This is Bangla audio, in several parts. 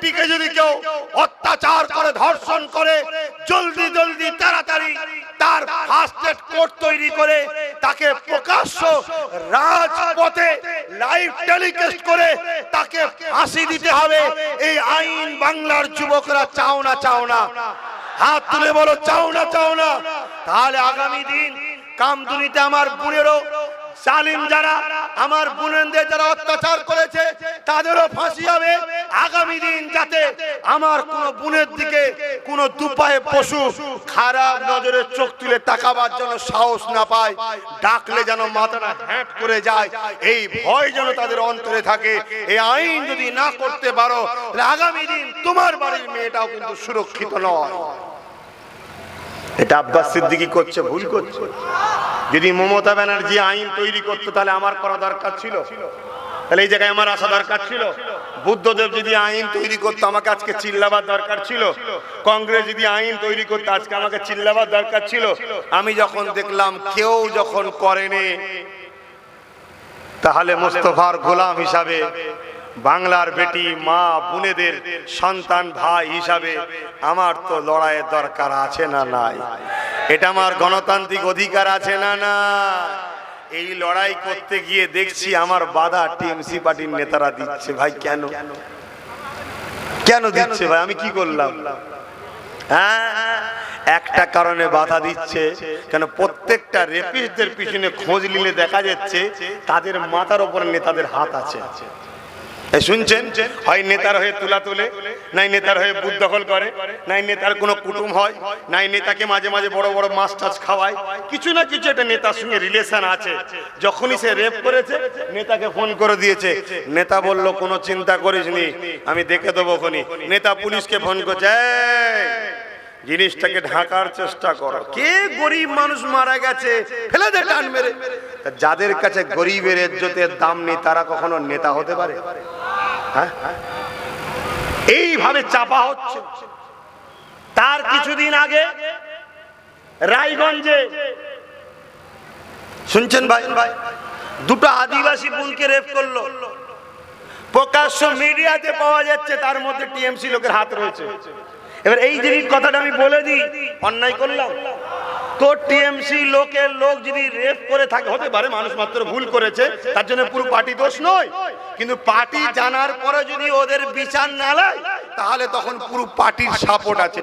বেটিকে যদি কেউ অত্যাচার করে, ধর্ষণ করে, জলদি জলদি, তাড়াতাড়ি তার ফার্স্ট এড কোর্ট তৈরি করে, তাকে প্রকাশ্য রাজপথে লাইভ টেলিকাস্ট করে তাকে ফাঁসি দিতে হবে। এই আইন বাংলার যুবকরা চাও না চাও না। হাত তুলে বলো, চাও না চাও না। তাহলে আগামী দিন কামদুনিতে আমার বোনেরও জালিম যারা আমার বোনেদের যারা অত্যাচার করেছে, তাদেরও ফাঁসি হবে। আগামী দিন যাতে আমার কোন বোনের দিকে কোন দুপায়ে পশু খারাপ নজরে চোখ তুলে তাকাবার জন্য সাহস না পায়, ডাকলে যেন মাথাটা হ্যাট করে যায়। এই ভয় যেন তাদের অন্তরে থাকে। এই আইন যদি না করতে পারো আগামী দিন তোমার বাড়ির মেয়েটাও কিন্তু সুরক্ষিত নয়। এটা আব্বাস সিদ্দিকি করছে, ভুল করছে। যদি মমতা ব্যানার্জি আইন তৈরি করতো, তাহলে আমার করা দরকার ছিল। তাহলে এই জায়গায় আমার আসা দরকার ছিল। বুদ্ধদেব যদি আইন তৈরি করতো, আমাকে আজকে চিল্লাবার দরকার ছিল। কংগ্রেস যদি আইন তৈরি করতো, আজকে আমাকে চিল্লাবার দরকার ছিল। আমি যখন দেখলাম কেউ যখন করেনি, তাহলে মোস্তফার গোলাম হিসাবে, বাংলার বেটি, মা, বোনেদের সন্তান, ভাই হিসাবে আমার তো লড়াইয়ের দরকার আছে না নাই? এটা আমার গণতান্ত্রিক অধিকার আছে না না? এই লড়াই করতে গিয়ে দেখছি আমার বাধা টিএমসি পার্টির নেতারা দিচ্ছে। ভাই, কেন? কেন দিচ্ছে ভাই? আমি কি করলাম? হ্যাঁ? একটা কারণে বাধা দিচ্ছে। কেন প্রত্যেকটা রেপিস্টদের পিছনে খোঁজ নিলে দেখা যাচ্ছে তাদের মাথার উপর নেতাদের হাত আছে। শুনছেন? হয় নেতার হয়ে তুলা তুলে, নাই নেতার হয়ে বুথ দখল করে, নাই নেতার কোনো কুটুম হয়, নাই নেতাকে মাঝে মাঝে বড় বড় মাছ টাছ খাওয়ায়। কিছু না কিছু একটা নেতার সঙ্গে রিলেশন আছে। যখনই সে রেপ করেছে, নেতাকে ফোন করে দিয়েছে, নেতা বলল, কোনো চিন্তা করিসনি আমি দেখে দেবো খনি। নেতা পুলিশকে ফোন করছে জিনিসটাকে ঢাকার চেষ্টা করো। কে গরিব মানুষ মারা গেছে? ফেলে দে টান মেরে। যাদের কাছে গরিবের ইজ্জতের দাম নেই, তারা কখনো নেতা হতে পারে? এইভাবে চাপা হচ্ছে। তার কিছুদিন আগে রায়গঞ্জে, শুনছেন ভাই? ভাই দুটো আদিবাসী বোনকে রেপ করল। প্রকাশ্য মিডিয়াতে পাওয়া যাচ্ছে তার মধ্যে টিএমসি লোকের হাত রয়েছে। এবার এই জিনিস কথাটা আমি বলে দিই, অন্যায় করলাম? তো লোকের লোক করে থাকে, হতে পারে, মানুষ মাত্র ভুল করেছে, তার জন্য পুরো পার্টি দোষ নয়। কিন্তু পার্টি জানার পরে যদি ওদের বিচার তাহলে তখন পুরো পার্টির সাপোর্ট আছে।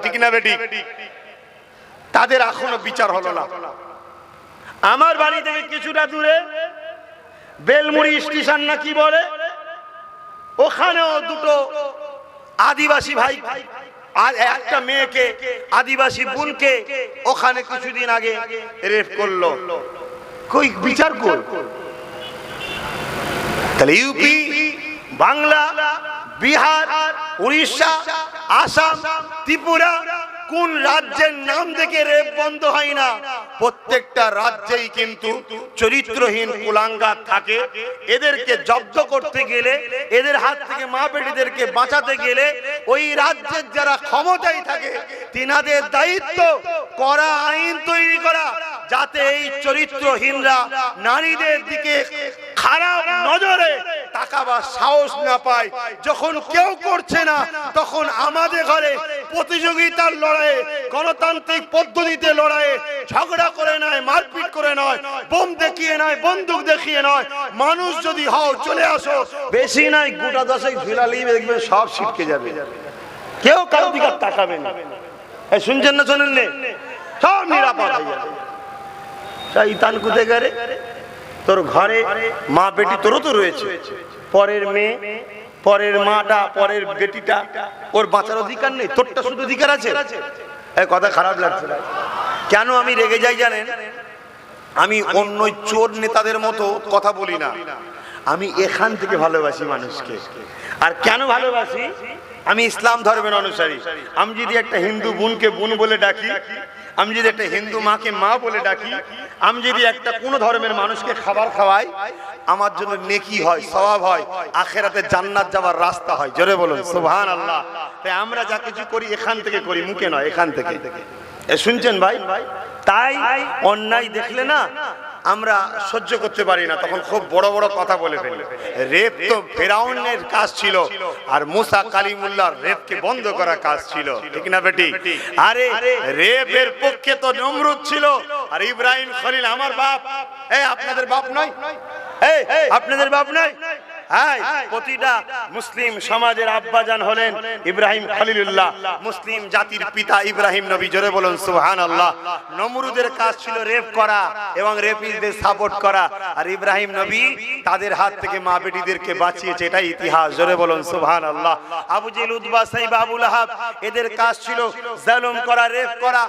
তাদের এখনও বিচার হলো না। আমার বাড়ি থেকে কিছুটা দূরে বেলমুড়ি স্টেশন না কি বলে? ওখানেও দুটো আদিবাসী ভাই আর একটা মেয়েকে, আদিবাসী বোনকে ওখানে কিছুদিন আগে রেপ করল। কই, বিচার কর। তাহলে ইউপি বাংলা, বিহার, উড়িষ্যা, আসাম, ত্রিপুরা, কোন রাজ্যের নাম থেকে রেপ বন্ধ হয় না? প্রত্যেকটা রাজ্যেই কিন্তু চরিত্রহীন কুলাঙ্গার থাকে। এদেরকে জব্দ করতে গেলে, এদের হাত থেকে মা বেটিদেরকে বাঁচাতে গেলে ওই রাজ্যের যারা ক্ষমতায় থাকে, তিনাদের দায়িত্ব করা আইন তৈরি করা, যাতে এই চরিত্রহীনরা নারীদের দিকে খারাপ নজরে তাকাবার সাহস না পায়। যখন কেউ করছে না, তখন আমাদের ঘরে প্রতিযোগিতার লড়াইয়ে, গণতান্ত্রিক পদ্ধতিতে লড়াইয়ে ঝগড়া করে নয়, মারপিট করে নয়, বোম দেখিয়ে নয়, বন্দুক দেখিয়ে নয়। মানুষ যদি হও, চলে আসো। বেশি নাই, গোটা দশেক ফিলালেই দেখবে, সব ছিটকে যাবে। কেউ কারও দিকে তাকাবে না। শুনছেন না, শোনেন? সব নিরাপদ শয়তান কুদে গেরে তোর ঘরে মা বেটি তোরও তো রয়েছে। পরের মেয়ে পরের মাটা, পরের বেটিটা, ওর বাঁচার অধিকার নেই, তোরটা শুধু অধিকার আছে? কথা খারাপ লাগছে। কেন আমি রেগে যাই জানেন? আমি অন্য চোর নেতাদের মতো কথা বলি না। আমি এখান থেকে ভালোবাসি মানুষকে। আর কেন ভালোবাসি? আমি ইসলাম ধর্মের অনুসারী। আমি যদি একটা হিন্দু বোনকে বোন বলে ডাকি আমি যদি একটা হিন্দু মাকে মা বলে ডাকি, আমি যদি একটা কোন ধর্মের মানুষকে খাবার খাওয়াই, আমার জন্য নেকি হয় স্বভাব হয়, আখেরাতে জান্নাত যাওয়ার রাস্তা হয়। জোরে বলুন সুবহান আল্লাহ তাই আমরা যা কিছু করি, এখান থেকে করি, মুখে নয়, এখান থেকে। শুনছেন ভাই? তাই অন্যায় দেখলে না আমরা সহ্য করতে পারি না, তখন খুব বড় বড় কথা বলে ফেলি। রেপ তো ফেরাউনের কাজ ছিল, আর মুসা কালিমুল্লাহ রেপকে বন্ধ করা কাজ ছিল। ঠিক না বেটি? আরে, রেপের পক্ষে তো নমরুদ ছিল, আর ইব্রাহিম খলিল আমার বাপ। এই, আপনাদের বাপ নয়? এই, আপনাদের বাপ নয়? প্রতিটা মুসলিম সমাজের আব্বাজান হলেন ইব্রাহিম খলিলুল্লাহ। মুসলিম জাতির পিতা ইব্রাহিম নবী, জোরে বলুন সুবহান আল্লাহ নমরুদের কাজ ছিল রেপ করা এবং রেপিসদের সাপোর্ট করা। আর ইব্রাহিম নবী তাদের হাত থেকে মা বেটিদেরকে বাঁচিয়েছে, এটাই ইতিহাস, জোরে বলুন সুবহান Allah Abu Jahl, Utbah, Shaybah Abu Lahab এদের কাজ ছিল জালুম করা, রেপ করা।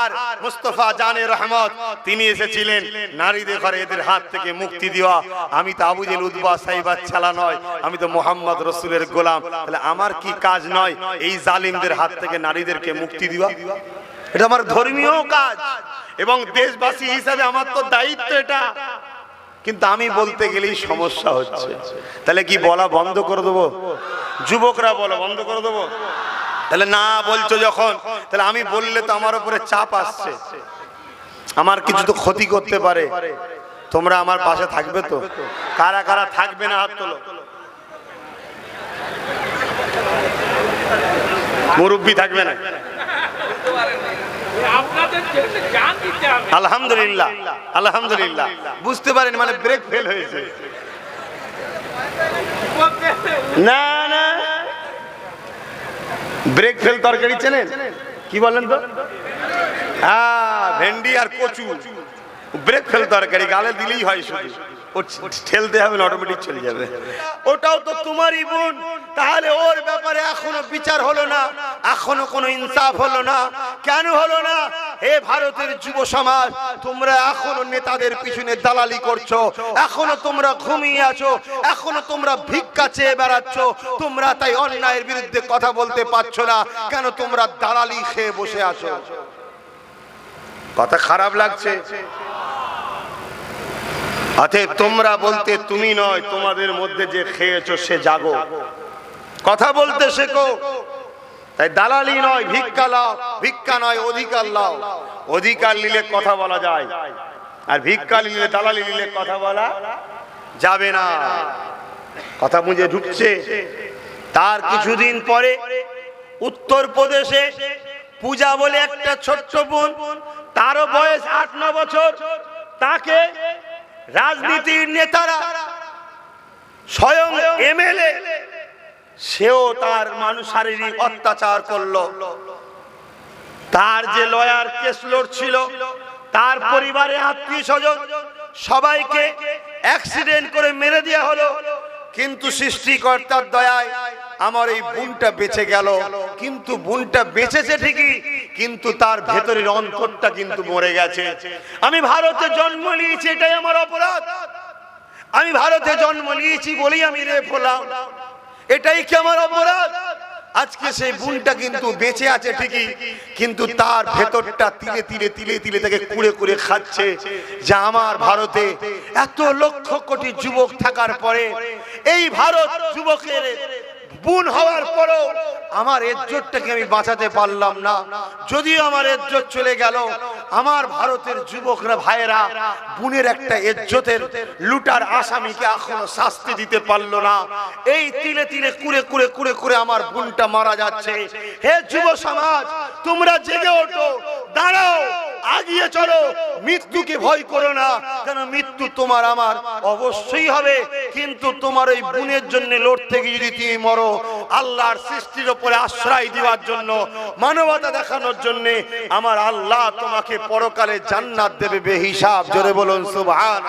আর মুস্তফা জানে রহমত, তিনি এসেছিলেন নারীদের ঘরে, এদের হাত থেকে মুক্তি দেওয়া। আমি তো আবু জেল, উদ্বা, সাইব ছালা নয়, আমি তো মোহাম্মদ রসুলের গোলাম। তাহলে আমার কি কাজ নয় এই জালিমদের হাত থেকে নারীদেরকে মুক্তি দেওয়া? এটা আমার ধর্মীয় কাজ। এবং দেশবাসী হিসাবে আমার তো দায়িত্ব এটা। কিন্তু আমি বলতে গেলেই সমস্যা হচ্ছে। তাহলে কি বলা বন্ধ করে দেবো? যুবকরা বলো, বন্ধ করে দেবো? তাহলে না বলছো যখন, তাহলে আমি বললে তো আমার উপরে চাপ আসছে। আমার কিছু তো ক্ষতি করতে পারে। তোমরা আমার পাশে থাকবে তো? কারা কারা থাকবে না হাত তোলো? মুরব্বী থাকবে না? আপনাদের জন্য জান দিতে হবে। আলহামদুলিল্লাহ আলহামদুলিল্লাহ। বুঝতে পারেন মানে ব্রেক ফেল হয়েছে। না না। ব্রেক ফেল তরকারি চেনেন? কি বলেন তো? হ্যাঁ ভেন্ডি আর কচু। ব্রেক ফেল তরকারি, গালে দিলেই হয় শুধু। ঠেলতে হবে অটোমেটিক চলে যাবে। ওটাও তো তোমারই তাহলে ওর ব্যাপারে বিচার হলো না কোনো না। কেন না? ভারতের তোমরা নেতাদের পিছনে দালালি করছ, এখনও তোমরা ঘুমিয়ে আছো, এখনও তোমরা ভিক্ষা চেয়ে বেড়াচ্ছ, তোমরা তাই অন্যায়ের বিরুদ্ধে কথা বলতে পারছ না, কেন তোমরা দালালি খেয়ে বসে আছো? কথা খারাপ লাগছে। অতএব তোমরা বলতে তুমি নয়, তোমাদের মধ্যে যে খেয়েছো সে জাগো। কথা বলতে শেখো। তাই দালালি নয়, ভিক্ষা লাও, ভিক্ষা নয়, অধিকার লাও। অধিকার নিলে কথা বলা যায়। আর ভিক্ষা নিলে, দালালি নিলে কথা বলা যাবে না। কথা বুঝে ঢুকছে। তার কিছুদিন পরে উত্তর প্রদেশে পূজা বলে একটা ছোট্ট বোন, তারও বয়স আট, ন বছর, তাকে রাজনীতির নেতারা স্বয়ং এমএলএ, সেও তার মানুষ শারীরিক অত্যাচার করল। তার যে লয়ার কেস লড়ছিল, তার পরিবারে আত্মীয় স্বজন সবাইকে অ্যাক্সিডেন্ট করে মেরে দেওয়া হলো। কিন্তু সৃষ্টিকর্তার দয়ায় আমার এই বোনটা বেঁচে গেল। কিন্তু বোনটা বেঁচেছে ঠিকই কিন্তু তার ভেতরের অন্তরটা কিন্তু মরে গেছে। আমি ভারতে জন্ম নিয়েছি, এটাই আমার অপরাধ। আমি ভারতে জন্ম নিয়েছি বলেই আমি রেপ হলাম। এটাই কি আমার অপরাধ? আজকে সেই বুনটা কিন্তু বেঁচে আছে ঠিকই, কিন্তু তার ভেতরটা তিলে তিলে তিলে তিলে তাকে কুড়ে কুড়ে খাচ্ছে, যে আমার ভারতে এত লক্ষ কোটি যুবক থাকার পরে, এই ভারত যুবকের বুন হওয়ার পরও আমার এজ্জতটাকে আমি বাঁচাতে পারলাম না। যদিও আমার এজ্জত চলে গেল, আমার ভারতের যুবকরা, ভাইয়েরা, বোনের একটা এজ্জতের লুটার আসামিকে এখনও শাস্তি দিতে পারল না। এই তিলে তিলে কুড়ে কুড়ে কুড়ে কুড়ে আমার বোনটা মারা যাচ্ছে। হে যুব সমাজ, তোমরা জেগে ওঠো, দাঁড়াও, আগিয়ে চলো, মৃত্যুকে ভয় করো না, কেন মৃত্যু তোমার আমার অবশ্যই হবে, কিন্তু তোমার ওই বোনের জন্য লড়তে গিয়ে যদি তুমি মরো আল্লাহর সৃষ্টির ওপরে আশ্রয় দেওয়ার জন্য, মানবতা দেখানোর জন্য আমার আল্লাহ তোমাকে পরকালে জান্নাত দেবে বেহিসাব। জোরে বলুন সুবহান